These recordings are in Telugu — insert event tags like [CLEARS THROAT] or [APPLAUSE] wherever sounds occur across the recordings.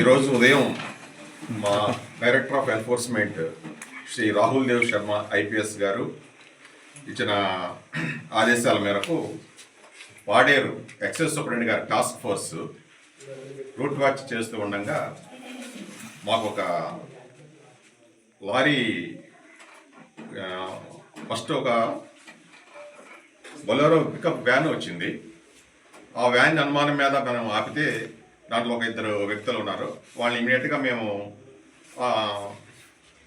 ఈరోజు ఉదయం మా director of enforcement Shri Rahul Dev Sharma IPS గారు ఇచ్చిన ఆదేశాల మేరకు వాడేరు ఎక్సైజ్ సూపరింటెండెంట్ గారి టాస్క్ ఫోర్స్ రూట్ వాచ్ చేస్తూ ఉండగా మాకు ఒక లారీ ఫస్ట్ ఒక బొలెరో పికప్ వ్యాన్ వచ్చింది. ఆ వ్యాన్ అనుమానం మీద మనం ఆపితే దాంట్లో ఒక ఇద్దరు వ్యక్తులు ఉన్నారు. వాళ్ళని ఇమీడియట్గా మేము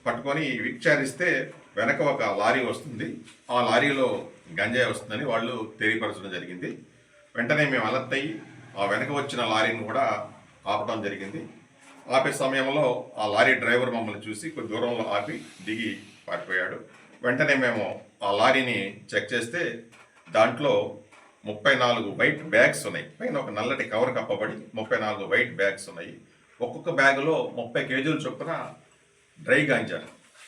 పట్టుకొని విచారిస్తే వెనక ఒక లారీ వస్తుంది. ఆ లారీలో గంజాయి వస్తుందని వాళ్ళు తెలియపరచడం జరిగింది. వెంటనే మేము అలర్ట్ అయ్యి ఆ వెనక వచ్చిన లారీని కూడా ఆపడం జరిగింది. ఆపే సమయంలో ఆ లారీ డ్రైవర్ మమ్మల్ని చూసి కొద్ది దూరంలో ఆపి దిగి పారిపోయాడు. వెంటనే మేము ఆ లారీని చెక్ చేస్తే దాంట్లో ముప్పై నాలుగు వైట్ బ్యాగ్స్ ఉన్నాయి. పైన ఒక నల్లటి కవర్ కప్పబడి ముప్పై నాలుగు వైట్ బ్యాగ్స్ ఉన్నాయి. ఒక్కొక్క బ్యాగులో ముప్పై కేజీల చొప్పున డ్రై గంజా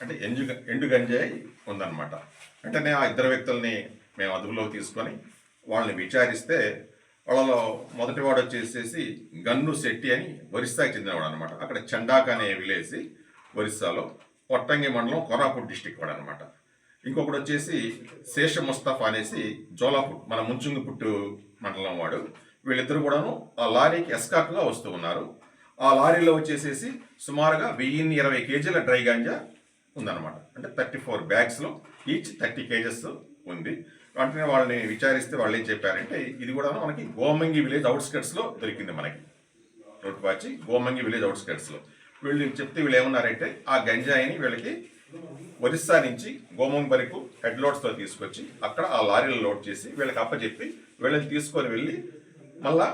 అంటే ఎంజు ఎండు గంజాయి ఉందన్నమాట. వెంటనే ఆ ఇద్దరు వ్యక్తుల్ని మేము అదుపులోకి తీసుకొని వాళ్ళని విచారిస్తే వాళ్ళలో మొదటివాడు వచ్చేసేసి గన్ను శెట్టి అని ఒరిస్సాకి చెందినవాడు అనమాట అక్కడ చండాక్ అనే విలేజ్ ఒరిస్సాలో కొట్టంగి మండలం కొరాపూర్ డిస్టిక్ వాడు అనమాట ఇంకొకటి వచ్చేసి శేష ముస్తఫా అనేసి జోలాపూర్ మన ముంచుంగిపుట్టు మండలం వాడు. వీళ్ళిద్దరు కూడాను ఆ లారీకి ఎస్కాట్గా వస్తూ ఉన్నారు. ఆ లారీలో వచ్చేసేసి సుమారుగా వెయ్యిన్ని ఇరవై కేజీల డ్రై గాంజా ఉందన్నమాట. అంటే థర్టీ ఫోర్ బ్యాగ్స్లో ఈచ్ థర్టీ కేజెస్ ఉంది. వెంటనే వాళ్ళని విచారిస్తే వాళ్ళు ఏం చెప్పారంటే ఇది కూడా మనకి గోమంగి విలేజ్ అవుట్స్కట్స్లో దొరికింది మనకి. రోడ్ పాచి గోమంగి విలేజ్ అవుట్స్కట్స్లో. వీళ్ళు చెప్తే వీళ్ళు ఏమన్నారంటే ఆ గంజాయిని వీళ్ళకి ఒరిస్సా నుంచి గోమంగ్ వరకు హెడ్ లోడ్స్తో తీసుకొచ్చి అక్కడ ఆ లారీలు లోడ్ చేసి వీళ్ళకి అప్పచెప్పి వీళ్ళని తీసుకొని వెళ్ళి మళ్ళా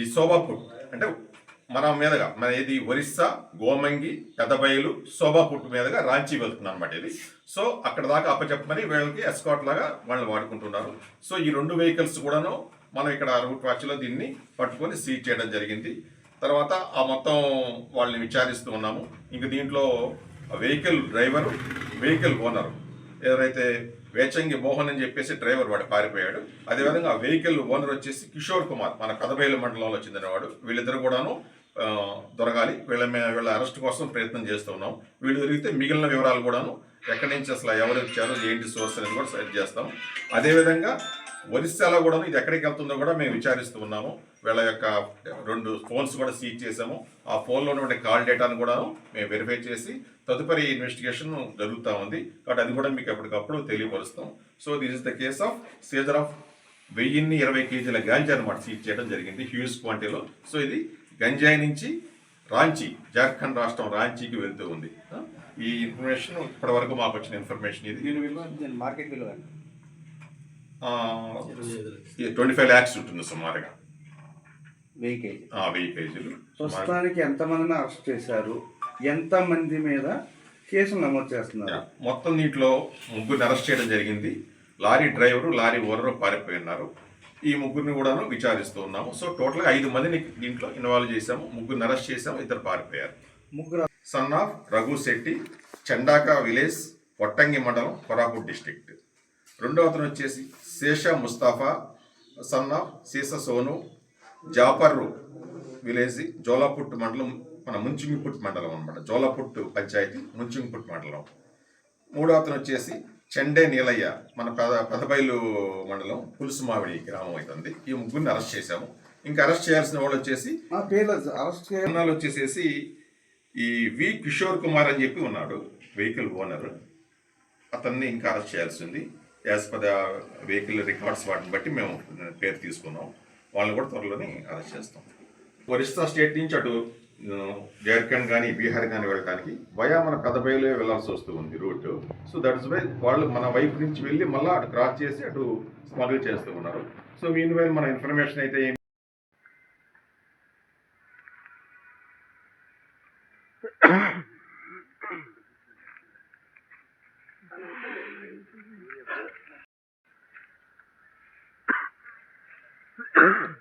ఈ శోభాపూర్ అంటే మన మీదగా మన ఇది ఒరిస్సా గోమంగి పెదబయలు శోభాపుట్ మీదుగా రాంచీ వెళ్తుంది అనమాట ఇది. సో అక్కడ దాకా అప్పచెప్పమని వీళ్ళకి ఎస్కాట్ లాగా వాళ్ళు వాడుకుంటున్నారు. సో ఈ రెండు వెహికల్స్ కూడాను మనం ఇక్కడ రూట్ వాచ్లో దీన్ని పట్టుకొని సీజ్ చేయడం జరిగింది. తర్వాత ఆ మొత్తం వాళ్ళని విచారిస్తూ ఉన్నాము. ఇంక దీంట్లో వెహికల్ డ్రైవర్ వెహికల్ ఓనర్. ఎవరైతే వేచంగి మోహన్ అని చెప్పేసి డ్రైవర్ వాడు పారిపోయాడు. అదేవిధంగా ఆ వెహికల్ ఓనర్ వచ్చేసి కిషోర్ కుమార్ మన కదబేలు మండలంలో చెందినవాడు. వీళ్ళిద్దరు కూడాను దొరగాలి దొరకాలి. వీళ్ళ వీళ్ళ అరెస్ట్ కోసం ప్రయత్నం చేస్తున్నాం వీళ్ళు దొరికితే మిగిలిన వివరాలు కూడాను ఎక్కడి నుంచి అసలు ఎవరు ఇచ్చారు ఏంటి సోర్స్ అనేది కూడా సెట్ చేస్తాం. అదేవిధంగా ఒరిస్సాలో కూడా ఇది ఎక్కడికి వెళ్తుందో కూడా మేము విచారిస్తూ ఉన్నాము. వీళ్ళ యొక్క రెండు ఫోన్స్ కూడా సీజ్ చేసాము ఆ ఫోన్లో ఉన్నటువంటి కాల్ డేటాను కూడా మేము వెరిఫై చేసి తదుపరి ఇన్వెస్టిగేషన్ జరుగుతూ ఉంది. కాబట్టి అది కూడా మీకు ఎప్పటికప్పుడు తెలియపరుస్తాం. So this is the case of seizure of వెయ్యిన్ని ఇరవై కేజీల గాంజా అనమాట సీజ్ చేయడం జరిగింది హ్యూజ్ క్వాంటిటీలో. సో ఇది గంజాయి నుంచి రాంచీ జార్ఖండ్ రాష్ట్రం రాంచీకి వెళ్తూ ఉంది. ఈ ఇన్ఫర్మేషన్ ఇప్పటి వరకు మాకు వచ్చిన ఇన్ఫర్మేషన్ ఇది. మార్కెట్ విలువ ట్వంటీ ఫైవ్ ల్యాక్స్ ఉంటుంది సుమారుగా. వెయ్యి కేజీలు. ప్రస్తుతానికి ఎంతమందిని అరెస్ట్ చేశారు? ఎంతమంది మీద కేసులు నమోదు చేస్తున్నారు? మొత్తం దీంట్లో ముగ్గురిని అరెస్ట్ చేయడం జరిగింది. లారీ డ్రైవరు లారీ ఓనరు పారిపోయి ఉన్నారు. ఈ ముగ్గురిని కూడాను విచారిస్తూ ఉన్నాము. సో టోటల్గా ఐదు మందిని దీంట్లో ఇన్వాల్వ్ చేశాము. ముగ్గురిని అరెస్ట్ చేశాము. ఇద్దరు పారిపోయారు. ముగ్గురు son of Raghu Shetty Chandaka village Pottangi మండలం కొరాపూర్ డిస్ట్రిక్ట్. రెండో అతను వచ్చేసి Sesha Mustafa son of Sisa Sonu Jafar village Jolaput మండలం మన ముంచింగిపుట్ మండలం అనమాట జోలాపుట్ పంచాయతీ ముంచింగిపుట్ మండలం. మూడో అతను వచ్చేసి చెండే నీలయ్య మన పెద పెదబైలు మండలం పులుసుమావిడి గ్రామం అవుతుంది ఈ ముగ్గురిని అరెస్ట్ చేశాము. ఇంకా అరెస్ట్ చేయాల్సిన వాళ్ళు వచ్చేసి అరెస్ట్ వచ్చేసేసి ఈ వి కిషోర్ కుమార్ అని చెప్పి ఉన్నాడు వెహికల్ ఓనర్. అతన్ని ఇంకా అరెస్ట్ చేయాల్సింది as per the vehicle records వాటిని బట్టి మేము పేరు తీసుకున్నాం. వాళ్ళని కూడా త్వరలోనే అరెస్ట్ చేస్తాం. ఒరిస్సా స్టేట్ నుంచి అటు జార్ఖండ్ కానీ బీహార్ కానీ వెళ్ళడానికి వయా మన పెదబయలే వెళ్ళాల్సి వస్తూ ఉంది రూట్ సో దట్స్ వై వాళ్ళు మన వైపు నుంచి వెళ్ళి మళ్ళీ అటు క్రాస్ చేసి అటు స్మగుల్ చేస్తూ ఉన్నారు. సో మీన్ వైల్ మన ఇన్ఫర్మేషన్ అయితే ఏంటి [COUGHS] [COUGHS] Mm-hmm. [CLEARS THROAT]